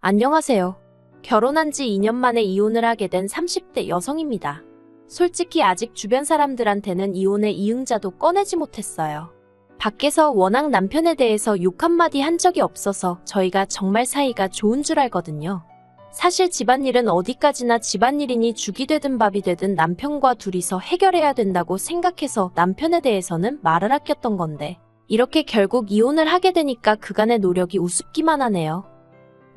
안녕하세요. 결혼한 지 2년 만에 이혼을 하게 된 30대 여성입니다. 솔직히 아직 주변 사람들한테는 이혼의 이응자도 꺼내지 못했어요. 밖에서 워낙 남편에 대해서 욕 한마디 한 적이 없어서 저희가 정말 사이가 좋은 줄 알거든요. 사실 집안일은 어디까지나 집안일이니 죽이 되든 밥이 되든 남편과 둘이서 해결해야 된다고 생각해서 남편에 대해서는 말을 아꼈던 건데 이렇게 결국 이혼을 하게 되니까 그간의 노력이 우습기만 하네요.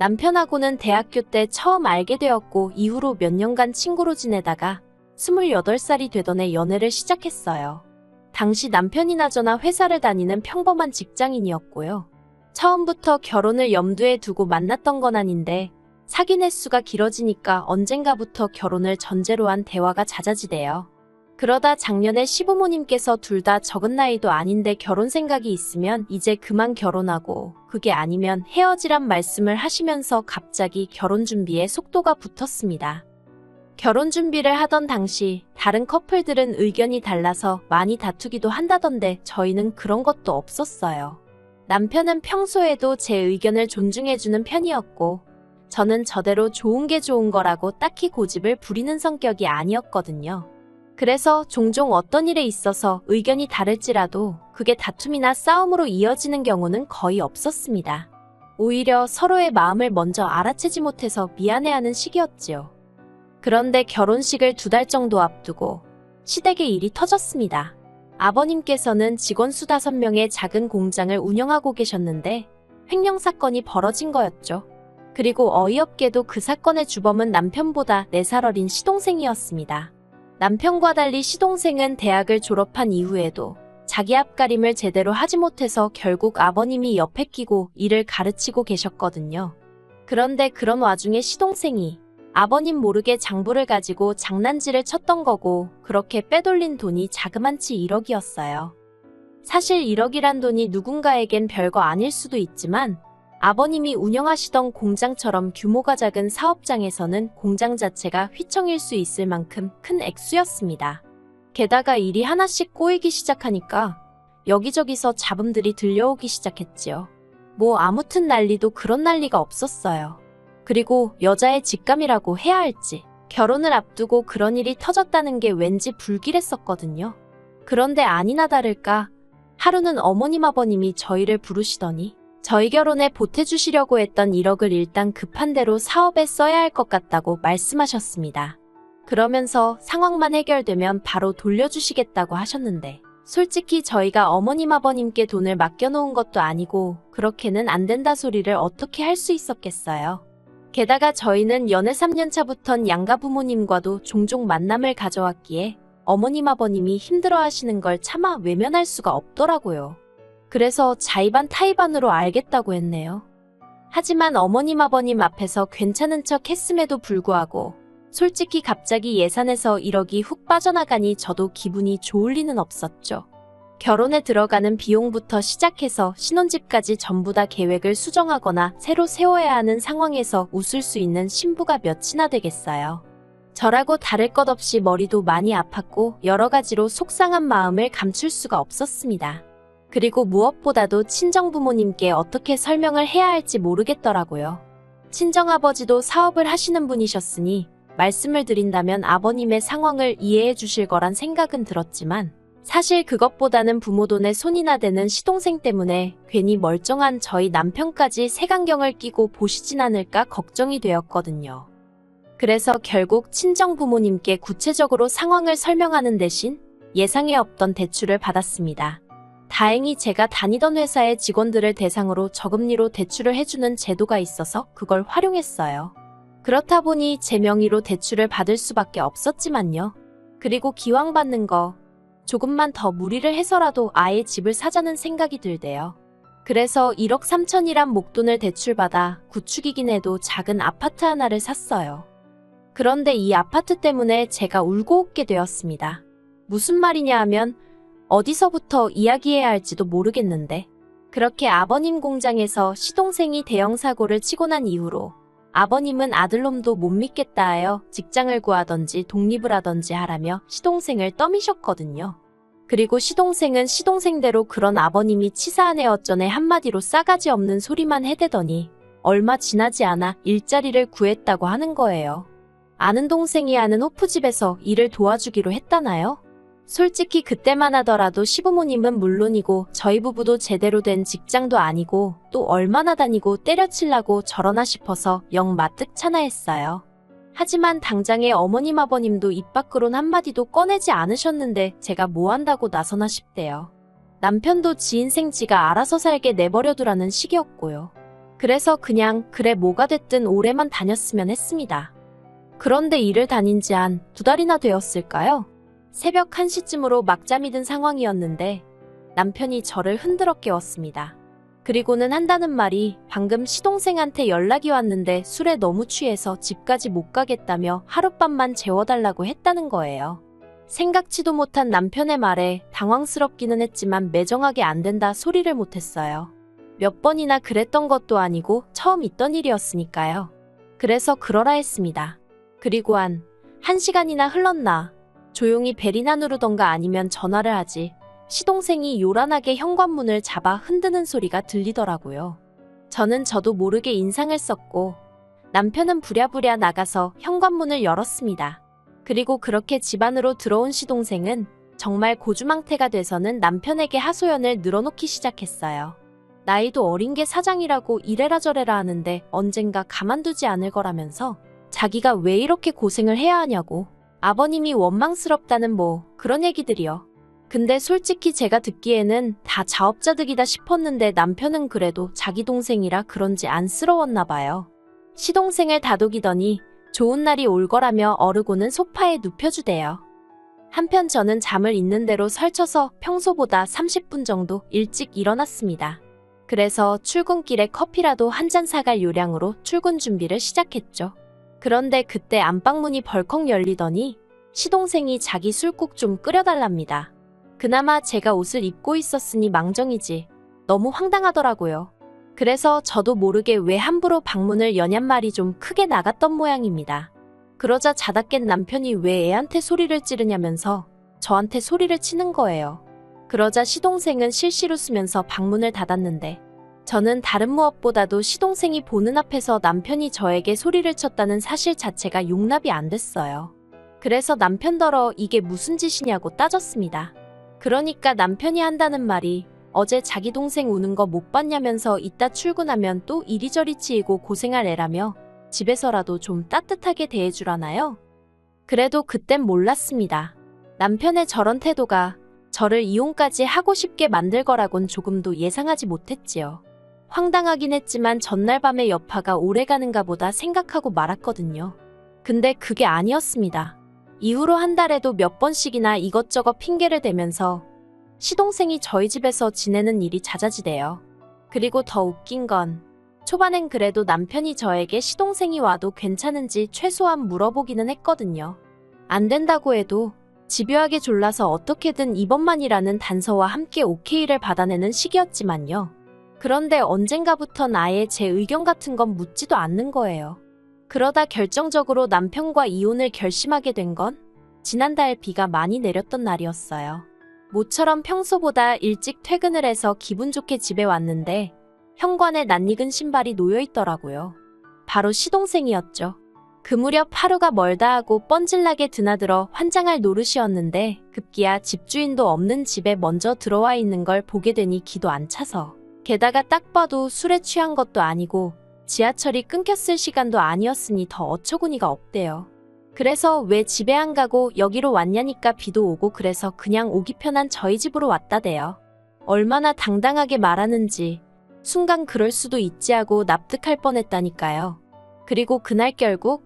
남편하고는 대학교 때 처음 알게 되었고 이후로 몇 년간 친구로 지내다가 28살이 되던 해 연애를 시작했어요. 당시 남편이나 저나 회사를 다니는 평범한 직장인이었고요. 처음부터 결혼을 염두에 두고 만났던 건 아닌데 사귄 횟수가 길어지니까 언젠가부터 결혼을 전제로 한 대화가 잦아지대요. 그러다 작년에 시부모님께서 둘 다 적은 나이도 아닌데 결혼 생각이 있으면 이제 그만 결혼하고 그게 아니면 헤어지란 말씀을 하시면서 갑자기 결혼 준비에 속도가 붙었습니다. 결혼 준비를 하던 당시 다른 커플들은 의견이 달라서 많이 다투기도 한다던데 저희는 그런 것도 없었어요. 남편은 평소에도 제 의견을 존중해주는 편이었고 저는 저대로 좋은 게 좋은 거라고 딱히 고집을 부리는 성격이 아니었거든요. 그래서 종종 어떤 일에 있어서 의견이 다를지라도 그게 다툼이나 싸움으로 이어지는 경우는 거의 없었습니다. 오히려 서로의 마음을 먼저 알아채지 못해서 미안해하는 시기였지요. 그런데 결혼식을 두 달 정도 앞두고 시댁의 일이 터졌습니다. 아버님께서는 직원 수 다섯 명의 작은 공장을 운영하고 계셨는데 횡령 사건이 벌어진 거였죠. 그리고 어이없게도 그 사건의 주범은 남편보다 4살 어린 시동생이었습니다. 남편과 달리 시동생은 대학을 졸업한 이후에도 자기 앞가림을 제대로 하지 못해서 결국 아버님이 옆에 끼고 일을 가르치고 계셨거든요. 그런데 그런 와중에 시동생이 아버님 모르게 장부를 가지고 장난질을 쳤던 거고 그렇게 빼돌린 돈이 자그만치 1억이었어요. 사실 1억이란 돈이 누군가에겐 별거 아닐 수도 있지만 아버님이 운영하시던 공장처럼 규모가 작은 사업장에서는 공장 자체가 휘청일 수 있을 만큼 큰 액수였습니다. 게다가 일이 하나씩 꼬이기 시작하니까 여기저기서 잡음들이 들려오기 시작했지요. 뭐 아무튼 난리도 그런 난리가 없었어요. 그리고 여자의 직감이라고 해야 할지 결혼을 앞두고 그런 일이 터졌다는 게 왠지 불길했었거든요. 그런데 아니나 다를까 하루는 어머님 아버님이 저희를 부르시더니 저희 결혼에 보태주시려고 했던 1억을 일단 급한 대로 사업에 써야 할 것 같다고 말씀하셨습니다. 그러면서 상황만 해결되면 바로 돌려주시겠다고 하셨는데 솔직히 저희가 어머님 아버님께 돈을 맡겨놓은 것도 아니고 그렇게는 안 된다 소리를 어떻게 할 수 있었겠어요. 게다가 저희는 연애 3년 차부턴 양가 부모님과도 종종 만남을 가져왔기에 어머님 아버님이 힘들어 하시는 걸 차마 외면할 수가 없더라고요. 그래서 자의반 타의반으로 알겠다고 했네요. 하지만 어머님 아버님 앞에서 괜찮은 척 했음에도 불구하고 솔직히 갑자기 예산에서 1억이 훅 빠져나가니 저도 기분이 좋을 리는 없었죠. 결혼에 들어가는 비용부터 시작해서 신혼집까지 전부 다 계획을 수정하거나 새로 세워야 하는 상황에서 웃을 수 있는 신부가 몇이나 되겠어요. 저라고 다를 것 없이 머리도 많이 아팠고 여러 가지로 속상한 마음을 감출 수가 없었습니다. 그리고 무엇보다도 친정부모님께 어떻게 설명을 해야 할지 모르겠더라고요. 친정아버지도 사업을 하시는 분이셨으니 말씀을 드린다면 아버님의 상황을 이해해 주실 거란 생각은 들었지만 사실 그것보다는 부모 돈에 손이나 대는 시동생 때문에 괜히 멀쩡한 저희 남편까지 색안경을 끼고 보시진 않을까 걱정이 되었거든요. 그래서 결국 친정 부모님께 구체적으로 상황을 설명하는 대신 예상에 없던 대출을 받았습니다. 다행히 제가 다니던 회사의 직원들을 대상으로 저금리로 대출을 해주는 제도가 있어서 그걸 활용했어요. 그렇다 보니 제 명의로 대출을 받을 수밖에 없었지만요. 그리고 기왕 받는 거 조금만 더 무리를 해서라도 아예 집을 사자는 생각이 들대요. 그래서 1억 3천이란 목돈을 대출받아 구축이긴 해도 작은 아파트 하나를 샀어요. 그런데 이 아파트 때문에 제가 울고 웃게 되었습니다. 무슨 말이냐 하면 어디서부터 이야기해야 할지도 모르겠는데 그렇게 아버님 공장에서 시동생이 대형 사고를 치고 난 이후로 아버님은 아들놈도 못 믿겠다 하여 직장을 구하던지 독립을 하던지 하라며 시동생을 떠미셨거든요. 그리고 시동생은 시동생대로 그런 아버님이 치사한 애 어쩌네 한마디로 싸가지 없는 소리만 해대더니 얼마 지나지 않아 일자리를 구했다고 하는 거예요. 아는 동생이 아는 호프집에서 일을 도와주기로 했다나요? 솔직히 그때만 하더라도 시부모님은 물론이고 저희 부부도 제대로 된 직장도 아니고 또 얼마나 다니고 때려치려고 저러나 싶어서 영 마뜩찮아했어요. 하지만 당장에 어머님 아버님도 입 밖으론 한마디도 꺼내지 않으셨는데 제가 뭐 한다고 나서나 싶대요. 남편도 지 인생 지가 알아서 살게 내버려두라는 식이었고요. 그래서 그냥 그래 뭐가 됐든 오래만 다녔으면 했습니다. 그런데 일을 다닌 지 한 두 달이나 되었을까요? 새벽 1시쯤으로 막잠이 든 상황이었는데 남편이 저를 흔들어 깨웠습니다. 그리고는 한다는 말이 방금 시동생한테 연락이 왔는데 술에 너무 취해서 집까지 못 가겠다며 하룻밤만 재워달라고 했다는 거예요. 생각지도 못한 남편의 말에 당황스럽기는 했지만 매정하게 안 된다 소리를 못했어요. 몇 번이나 그랬던 것도 아니고 처음 있던 일이었으니까요. 그래서 그러라 했습니다. 그리고 한, 한 시간이나 흘렀나. 조용히 베리나 누르던가 아니면 전화를 하지. 시동생이 요란하게 현관문을 잡아 흔드는 소리가 들리더라고요. 저는 저도 모르게 인상을 썼고, 남편은 부랴부랴 나가서 현관문을 열었습니다. 그리고 그렇게 집 안으로 들어온 시동생은 정말 고주망태가 돼서는 남편에게 하소연을 늘어놓기 시작했어요. 나이도 어린 게 사장이라고 이래라 저래라 하는데 언젠가 가만두지 않을 거라면서 자기가 왜 이렇게 고생을 해야 하냐고 아버님이 원망스럽다는 뭐 그런 얘기들이요. 근데 솔직히 제가 듣기에는 다 자업자득이다 싶었는데 남편은 그래도 자기 동생이라 그런지 안쓰러웠나 봐요. 시동생을 다독이더니 좋은 날이 올 거라며 어르고는 소파에 눕혀주대요. 한편 저는 잠을 있는 대로 설쳐서 평소보다 30분 정도 일찍 일어났습니다. 그래서 출근길에 커피라도 한 잔 사갈 요량으로 출근 준비를 시작했죠. 그런데 그때 안방문이 벌컥 열리더니 시동생이 자기 술국 좀 끓여달랍니다. 그나마 제가 옷을 입고 있었으니 망정이지. 너무 황당하더라고요. 그래서 저도 모르게 왜 함부로 방문을 여냔 말이 좀 크게 나갔던 모양입니다. 그러자 자다 깬 남편이 왜 애한테 소리를 찌르냐면서 저한테 소리를 치는 거예요. 그러자 시동생은 실실 웃으면서 방문을 닫았는데 저는 다른 무엇보다도 시동생이 보는 앞에서 남편이 저에게 소리를 쳤다는 사실 자체가 용납이 안 됐어요. 그래서 남편더러 이게 무슨 짓이냐고 따졌습니다. 그러니까 남편이 한다는 말이 어제 자기 동생 우는 거 못 봤냐면서 이따 출근하면 또 이리저리 치이고 고생할 애라며 집에서라도 좀 따뜻하게 대해주라나요? 그래도 그땐 몰랐습니다. 남편의 저런 태도가 저를 이혼까지 하고 싶게 만들 거라곤 조금도 예상하지 못했지요. 황당하긴 했지만 전날 밤의 여파가 오래가는가 보다 생각하고 말았거든요. 근데 그게 아니었습니다. 이후로 한 달에도 몇 번씩이나 이것저것 핑계를 대면서 시동생이 저희 집에서 지내는 일이 잦아지대요. 그리고 더 웃긴 건 초반엔 그래도 남편이 저에게 시동생이 와도 괜찮은지 최소한 물어보기는 했거든요. 안 된다고 해도 집요하게 졸라서 어떻게든 이번만이라는 단서와 함께 오케이를 받아내는 시기였지만요. 그런데 언젠가부턴 아예 제 의견 같은 건 묻지도 않는 거예요. 그러다 결정적으로 남편과 이혼을 결심하게 된 건 지난달 비가 많이 내렸던 날이었어요. 모처럼 평소보다 일찍 퇴근을 해서 기분 좋게 집에 왔는데 현관에 낯익은 신발이 놓여 있더라고요. 바로 시동생이었죠. 그 무렵 하루가 멀다 하고 뻔질나게 드나들어 환장할 노릇이었는데 급기야 집주인도 없는 집에 먼저 들어와 있는 걸 보게 되니 기도 안 차서 게다가 딱 봐도 술에 취한 것도 아니고 지하철이 끊겼을 시간도 아니었으니 더 어처구니가 없대요. 그래서 왜 집에 안 가고 여기로 왔냐니까 비도 오고 그래서 그냥 오기 편한 저희 집으로 왔다대요. 얼마나 당당하게 말하는지 순간 그럴 수도 있지 하고 납득할 뻔했다니까요. 그리고 그날 결국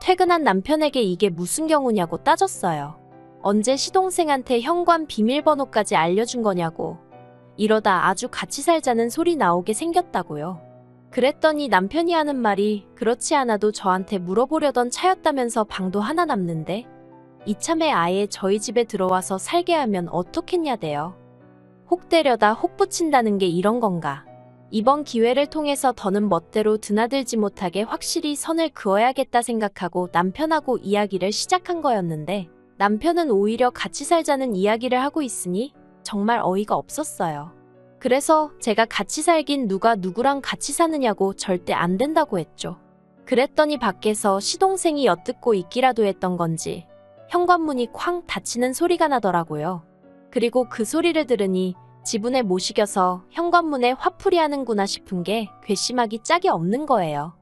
퇴근한 남편에게 이게 무슨 경우냐고 따졌어요. 언제 시동생한테 현관 비밀번호까지 알려준 거냐고. 이러다 아주 같이 살자는 소리 나오게 생겼다고요. 그랬더니 남편이 하는 말이 그렇지 않아도 저한테 물어보려던 차였다면서 방도 하나 남는데 이참에 아예 저희 집에 들어와서 살게 하면 어떻겠냐대요. 혹 때려다 혹 붙인다는 게 이런 건가. 이번 기회를 통해서 더는 멋대로 드나들지 못하게 확실히 선을 그어야겠다 생각하고 남편하고 이야기를 시작한 거였는데 남편은 오히려 같이 살자는 이야기를 하고 있으니 정말 어이가 없었어요. 그래서 제가 같이 살긴 누가 누구랑 같이 사느냐고 절대 안 된다고 했죠. 그랬더니 밖에서 시동생이 엿듣고 있기라도 했던 건지 현관문이 쾅 닫히는 소리가 나더라고요. 그리고 그 소리를 들으니 지분에 못 이겨서 현관문에 화풀이 하는구나 싶은 게 괘씸하기 짝이 없는 거예요.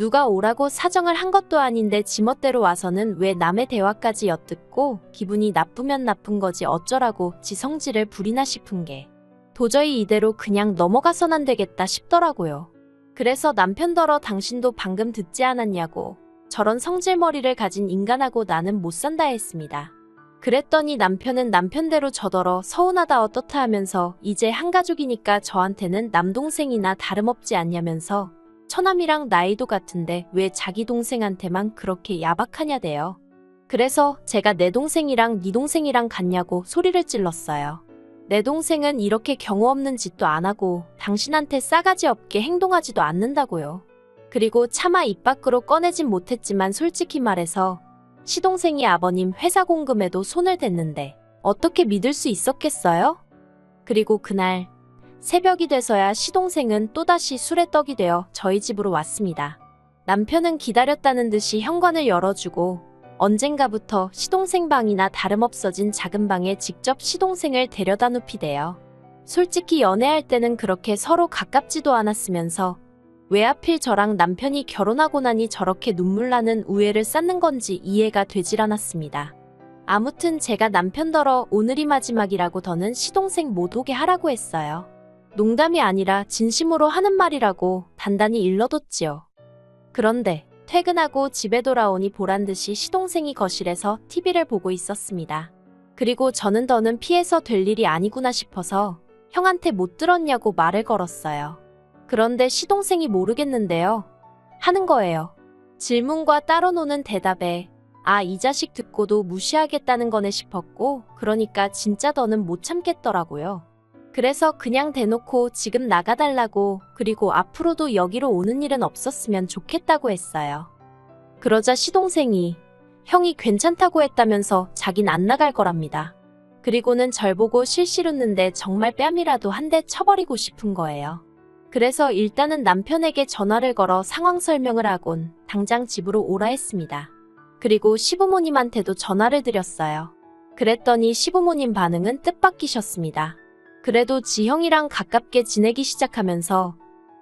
누가 오라고 사정을 한 것도 아닌데 지멋대로 와서는 왜 남의 대화까지 엿듣고 기분이 나쁘면 나쁜 거지 어쩌라고 지 성질을 부리나 싶은 게 도저히 이대로 그냥 넘어가선 안 되겠다 싶더라고요. 그래서 남편더러 당신도 방금 듣지 않았냐고 저런 성질머리를 가진 인간하고 나는 못 산다 했습니다. 그랬더니 남편은 남편대로 저더러 서운하다 어떻다 하면서 이제 한 가족이니까 저한테는 남동생이나 다름없지 않냐면서 처남이랑 나이도 같은데 왜 자기 동생한테만 그렇게 야박하냐대요. 그래서 제가 내 동생이랑 네 동생이랑 같냐고 소리를 찔렀어요. 내 동생은 이렇게 경우 없는 짓도 안 하고 당신한테 싸가지 없게 행동하지도 않는다고요. 그리고 차마 입 밖으로 꺼내진 못했지만 솔직히 말해서 시동생이 아버님 회사 공금에도 손을 댔는데 어떻게 믿을 수 있었겠어요? 그리고 그날 새벽이 돼서야 시동생은 또다시 술에 떡이 되어 저희 집으로 왔습니다. 남편은 기다렸다는 듯이 현관을 열어주고 언젠가부터 시동생 방이나 다름없어진 작은 방에 직접 시동생을 데려다 눕히대요. 솔직히 연애할 때는 그렇게 서로 가깝지도 않았으면서 왜 하필 저랑 남편이 결혼하고 나니 저렇게 눈물 나는 우애를 쌓는 건지 이해가 되질 않았습니다. 아무튼 제가 남편더러 오늘이 마지막이라고 더는 시동생 못 오게 하라고 했어요. 농담이 아니라 진심으로 하는 말이라고 단단히 일러뒀지요. 그런데 퇴근하고 집에 돌아오니 보란 듯이 시동생이 거실에서 TV를 보고 있었습니다. 그리고 저는 더는 피해서 될 일이 아니구나 싶어서 형한테 못 들었냐고 말을 걸었어요. 그런데 시동생이 모르겠는데요. 하는 거예요. 질문과 따로 노는 대답에 아, 이 자식 듣고도 무시하겠다는 거네 싶었고, 그러니까 진짜 더는 못 참겠더라고요. 그래서 그냥 대놓고 지금 나가달라고, 그리고 앞으로도 여기로 오는 일은 없었으면 좋겠다고 했어요. 그러자 시동생이 형이 괜찮다고 했다면서 자긴 안 나갈 거랍니다. 그리고는 절 보고 실실 웃는데 정말 뺨이라도 한 대 쳐버리고 싶은 거예요. 그래서 일단은 남편에게 전화를 걸어 상황 설명을 하곤 당장 집으로 오라 했습니다. 그리고 시부모님한테도 전화를 드렸어요. 그랬더니 시부모님 반응은 뜻밖이셨습니다. 그래도 지형이랑 가깝게 지내기 시작하면서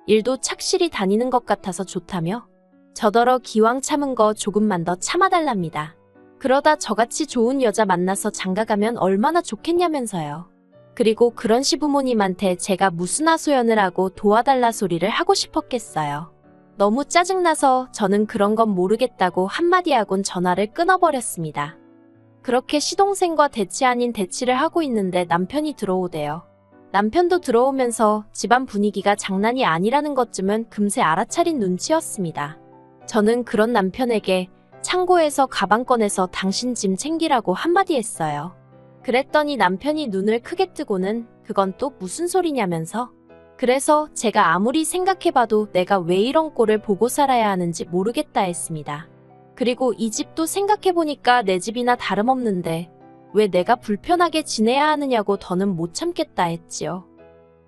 일도 착실히 다니는 것 같아서 좋다며 저더러 기왕 참은 거 조금만 더 참아달랍니다. 그러다 저같이 좋은 여자 만나서 장가가면 얼마나 좋겠냐면서요. 그리고 그런 시부모님한테 제가 무슨 하소연을 하고 도와달라 소리를 하고 싶었겠어요. 너무 짜증나서 저는 그런 건 모르겠다고 한마디 하곤 전화를 끊어버렸습니다. 그렇게 시동생과 대치 아닌 대치를 하고 있는데 남편이 들어오대요. 남편도 들어오면서 집안 분위기가 장난이 아니라는 것쯤은 금세 알아차린 눈치였습니다. 저는 그런 남편에게 창고에서 가방 꺼내서 당신 짐 챙기라고 한마디 했어요. 그랬더니 남편이 눈을 크게 뜨고는 그건 또 무슨 소리냐면서 그래서 제가 아무리 생각해봐도 내가 왜 이런 꼴을 보고 살아야 하는지 모르겠다 했습니다. 그리고 이 집도 생각해보니까 내 집이나 다름없는데 왜 내가 불편하게 지내야 하느냐고 더는 못 참겠다 했지요.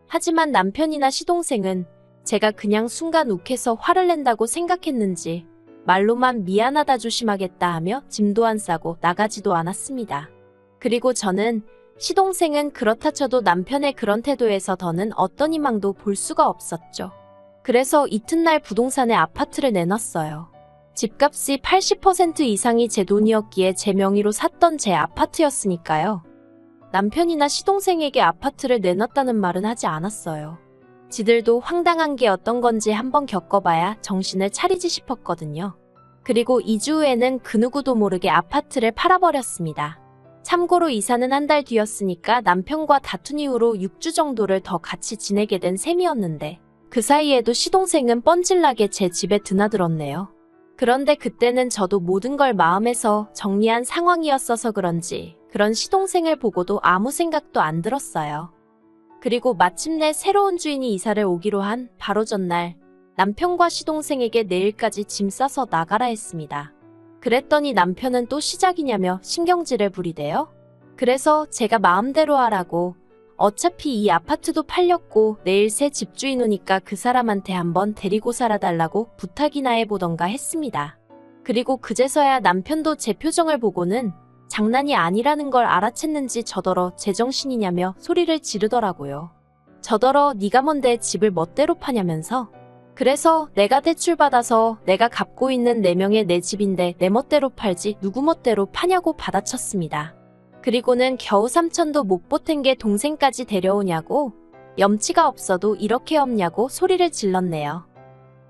하지만 남편이나 시동생은 제가 그냥 순간 욱해서 화를 낸다고 생각했는지 말로만 미안하다 조심하겠다 하며 짐도 안 싸고 나가지도 않았습니다. 그리고 저는 시동생은 그렇다 쳐도 남편의 그런 태도에서 더는 어떤 희망도 볼 수가 없었죠. 그래서 이튿날 부동산에 아파트를 내놨어요. 집값이 80% 이상이 제 돈이었기에 제 명의로 샀던 제 아파트였으니까요. 남편이나 시동생에게 아파트를 내놨다는 말은 하지 않았어요. 지들도 황당한 게 어떤 건지 한번 겪어봐야 정신을 차리지 싶었거든요. 그리고 2주 후에는 그 누구도 모르게 아파트를 팔아버렸습니다. 참고로 이사는 한 달 뒤였으니까 남편과 다툰 이후로 6주 정도를 더 같이 지내게 된 셈이었는데 그 사이에도 시동생은 뻔질나게 제 집에 드나들었네요. 그런데 그때는 저도 모든 걸 마음에서 정리한 상황이었어서 그런지 그런 시동생을 보고도 아무 생각도 안 들었어요. 그리고 마침내 새로운 주인이 이사를 오기로 한 바로 전날 남편과 시동생에게 내일까지 짐 싸서 나가라 했습니다. 그랬더니 남편은 또 시작이냐며 신경질을 부리대요. 그래서 제가 마음대로 하라고 어차피 이 아파트도 팔렸고 내일 새 집주인 오니까 그 사람한테 한번 데리고 살아달라고 부탁이나 해보던가 했습니다. 그리고 그제서야 남편도 제 표정을 보고는 장난이 아니라는 걸 알아챘는지 저더러 제정신이냐며 소리를 지르더라고요. 저더러 네가 뭔데 집을 멋대로 파냐면서 그래서 내가 대출받아서 내가 갚고 있는 네명의 내 집인데 내 멋대로 팔지 누구 멋대로 파냐고 받아쳤습니다. 그리고는 겨우 삼천도 못 보탠 게 동생까지 데려오냐고 염치가 없어도 이렇게 없냐고 소리를 질렀네요.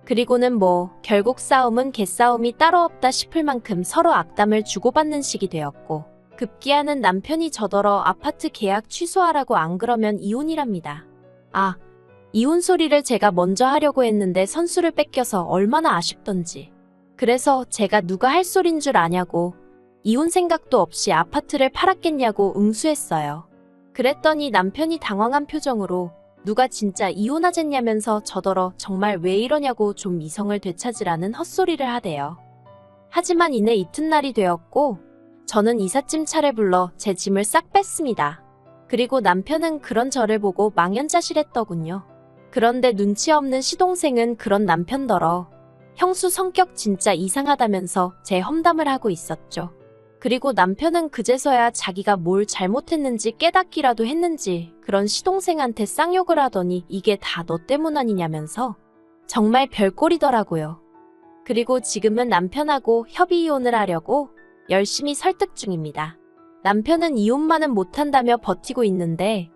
그리고는 뭐 결국 싸움은 개싸움이 따로 없다 싶을 만큼 서로 악담을 주고받는 식이 되었고 급기야는 남편이 저더러 아파트 계약 취소하라고 안 그러면 이혼이랍니다. 아, 이혼 소리를 제가 먼저 하려고 했는데 선수를 뺏겨서 얼마나 아쉽던지. 그래서 제가 누가 할 소린 줄 아냐고 이혼 생각도 없이 아파트를 팔았겠냐고 응수했어요. 그랬더니 남편이 당황한 표정으로 누가 진짜 이혼하겠냐면서 저더러 정말 왜 이러냐고 좀 이성을 되찾으라는 헛소리를 하대요. 하지만 이내 이튿날이 되었고 저는 이삿짐 차를 불러 제 짐을 싹 뺐습니다. 그리고 남편은 그런 저를 보고 망연자실했더군요. 그런데 눈치 없는 시동생은 그런 남편더러 형수 성격 진짜 이상하다면서 제 험담을 하고 있었죠. 그리고 남편은 그제서야 자기가 뭘 잘못했는지 깨닫기라도 했는지 그런 시동생한테 쌍욕을 하더니 이게 다 너 때문 아니냐면서 정말 별꼴이더라고요. 그리고 지금은 남편하고 협의 이혼을 하려고 열심히 설득 중입니다. 남편은 이혼만은 못한다며 버티고 있는데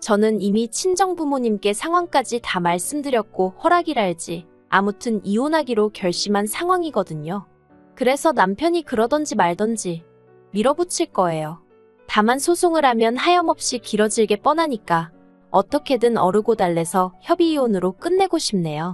저는 이미 친정 부모님께 상황까지 다 말씀드렸고 허락이랄지 아무튼 이혼하기로 결심한 상황이거든요. 그래서 남편이 그러던지 말던지 밀어붙일 거예요. 다만 소송을 하면 하염없이 길어질 게 뻔하니까 어떻게든 어르고 달래서 협의 이혼으로 끝내고 싶네요.